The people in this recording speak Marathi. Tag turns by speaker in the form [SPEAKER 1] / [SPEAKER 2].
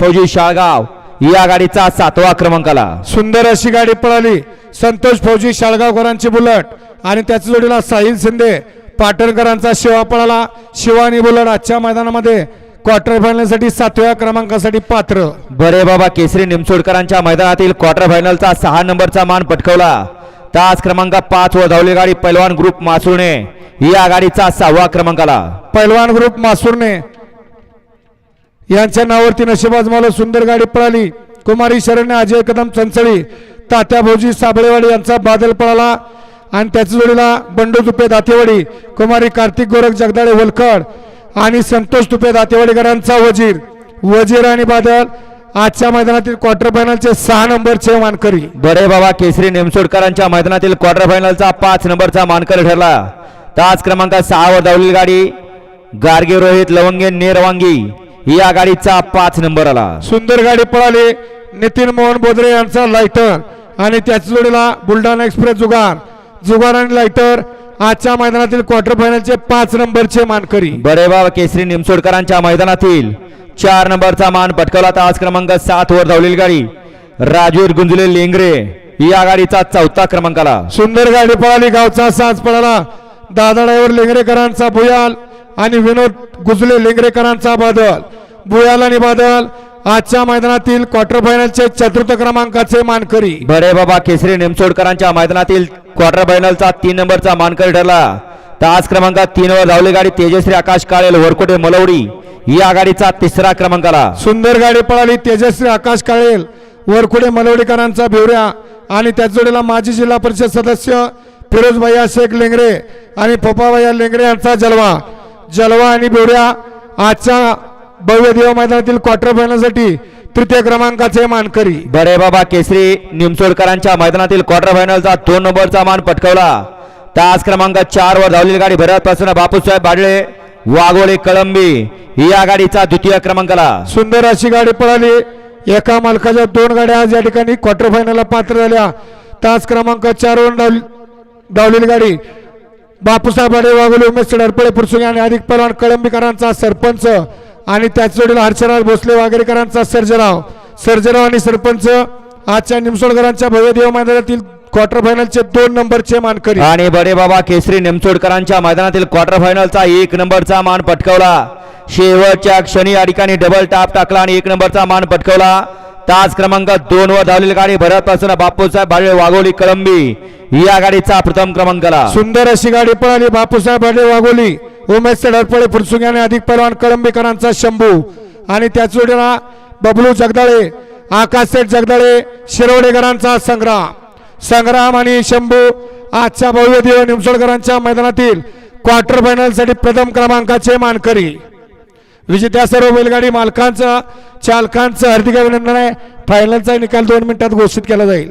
[SPEAKER 1] फौजी शाळगाव या गाडीचा सातवा क्रमांकाला.
[SPEAKER 2] सुंदर अशी गाडी पळाली. संतोष फौजी शाळगावकरांची बुलट आणि त्याच्या जोडीला साहिल शिंदे. पाटणकरांचा शिवा पळाला. शिवानी बुलट आजच्या मैदानामध्ये क्वार्टर फायनलसाठी सातव्या क्रमांकासाठी पात्र.
[SPEAKER 1] बरे बाबा केसरी निमसोडकरांच्या मैदानातील क्वार्टर फायनलचा सहा नंबरचा मान पटकवला. तास क्रमांक पाच व धावली गाडी पैलवान ग्रुप मासुरने या गाडीचा सहावा क्रमांकाला.
[SPEAKER 2] पैलवान ग्रुप मासूरने यांच्या नावावरती नशिबाज मला सुंदर गाडी पळाली. कुमारी शरण्य अजय कदम चंचळी तात्या भोजी साबळेवाडी यांचा बादल पळाला. आणि त्याच्या जोडीला बंडू तुपे दातेवाडी कुमारी कार्तिक गोरख जगदाळे होलकर आणि संतोष तुपे दातेवाडीकरांचा वजीर. वजीर आणि बादल आजच्या मैदानातील क्वार्टर फायनलचे सहा नंबरचे मानकरी.
[SPEAKER 1] बरे बाबा केसरी नेमसोडकरांच्या मैदानातील क्वार्टर फायनलचा पाच नंबरचा मानकर ठरला. तास क्रमांक सहावर धावलेली गाडी गार्गे रोहित लवंगे नेरवांगी. या गाडीचा पाच नंबर आला
[SPEAKER 2] सुंदर गाडी पळाली. नितीन मोहन बोदरे यांचा लायटर आणि त्याच जोडीला बुलढाणा एक्सप्रेस जुगार. जुगार आणि लायटर आजच्या मैदानातील क्वार्टर फायनलचे पाच नंबरचे मानकरी.
[SPEAKER 1] बरे बाबा केसरी निमसोडकरांच्या मैदानातील चार नंबरचा मान पटकवला तास क्रमांक सात वर धावलेली गाडी. राजवीर गुंजले लेंगरे या गाडीचा चौथा क्रमांक आला
[SPEAKER 2] सुंदर गाडी पळाली. गावचा साज पळाला. दादा ड्रायव्हर लेंगरेकरांचा भुयाल आणि विनोद गुजले लेंगरेकरांचा बादल. भुयाल आणि बादल आजच्या मैदानातील क्वार्टर फायनलचे चतुर्थ क्रमांकाचे मानकरी.
[SPEAKER 1] बरे बाबा केसरी निमसोडकरांच्या मैदानातील क्वार्टर फायनलचा तीन नंबरचा मानकरी ठरला. तास क्रमांक तीन वर धावली गाडी तेजश्री आकाश काळेल वरकोटे मलवडी. या गाडीचा तिसरा क्रमांक आला.
[SPEAKER 2] सुंदर गाडी पळाली तेजश्री आकाश काळेल वरखुडे मलवडीकरांचा भिवऱ्या. आणि त्याच जोडीला माजी जिल्हा परिषद सदस्य फिरोज भैया शेख लेंगरे आणि पप्पाभैया लेंगरे यांचा जलवा. जलवा आणि भिवऱ्या आजच्या भव्य देव मैदानातील क्वार्टर फायनलसाठी तृतीय क्रमांकाचे मानकरी.
[SPEAKER 1] बरे बाबा केसरी निमसोडकरांच्या मैदानातील क्वार्टर फायनलचा दोन नंबरचा मान पटकवला. तास क्रमांक चार वर धावलेली गाडी भरत पासून बापूसाहेब बाडळे वाघोळे कळंबी. या गाडीचा द्वितीय क्रमांकाला.
[SPEAKER 2] सुंदर अशी गाडी पळाली. एका मालकाच्या दोन गाड्या आज या ठिकाणी क्वार्टर फायनलला पात्र झाल्या. तास क्रमांक चार वर धावली धावलेली गाडी बापूसाहेब आडे वाघोली उमेश डरपळे पुरसुगे आणि अधिक पलवान कळंबीकरांचा सरपंच. आणि त्याच जोडीला हर्षराज भोसले वागेरेकरांचा सर्जराव. सर्जराव आणि सरपंच आजच्या निमसोडकरांच्या भव्य देव मैदानातील क्वार्टर फायनलचे दोन नंबरचे मानकरी
[SPEAKER 1] आणि बडे बाबा केसरी निमसोडकरांच्या मैदानातील क्वार्टर फायनलचा एक नंबरचा मान पटकवला. शेवटच्या क्षणी या ठिकाणी डबल टाप टाकला आणि एक नंबरचा मान पटकवला. तास क्रमांक दोन वर धावलेली गाडी भरत पासून बापूसाहेब बाळे वाघोली कळंबी. या गाडीचा प्रथम क्रमांकाला.
[SPEAKER 2] सुंदर अशी गाडी पळाली बापूसाहेब आडे वाघोली. उमेश डरपळे पुरसुगे आणि अधिक पलवान कळंबेकरांचा शंभू. आणि त्याच जोडीला बबलू जगदाळे आकाशसेठ जगदाळे शिरवडेकरांचा संग्राम. संग्राम आणि शंभू आजच्या भव्य देव निमसोडकरांच्या मैदानातील क्वार्टर फायनलसाठी प्रथम क्रमांकाचे मानकरी. विजेत्या सर्व बैलगाडी मालकांचं चालकांचं हार्दिक अभिनंदन आहे. फायनलचा निकाल दोन मिनिटात घोषित केला जाईल.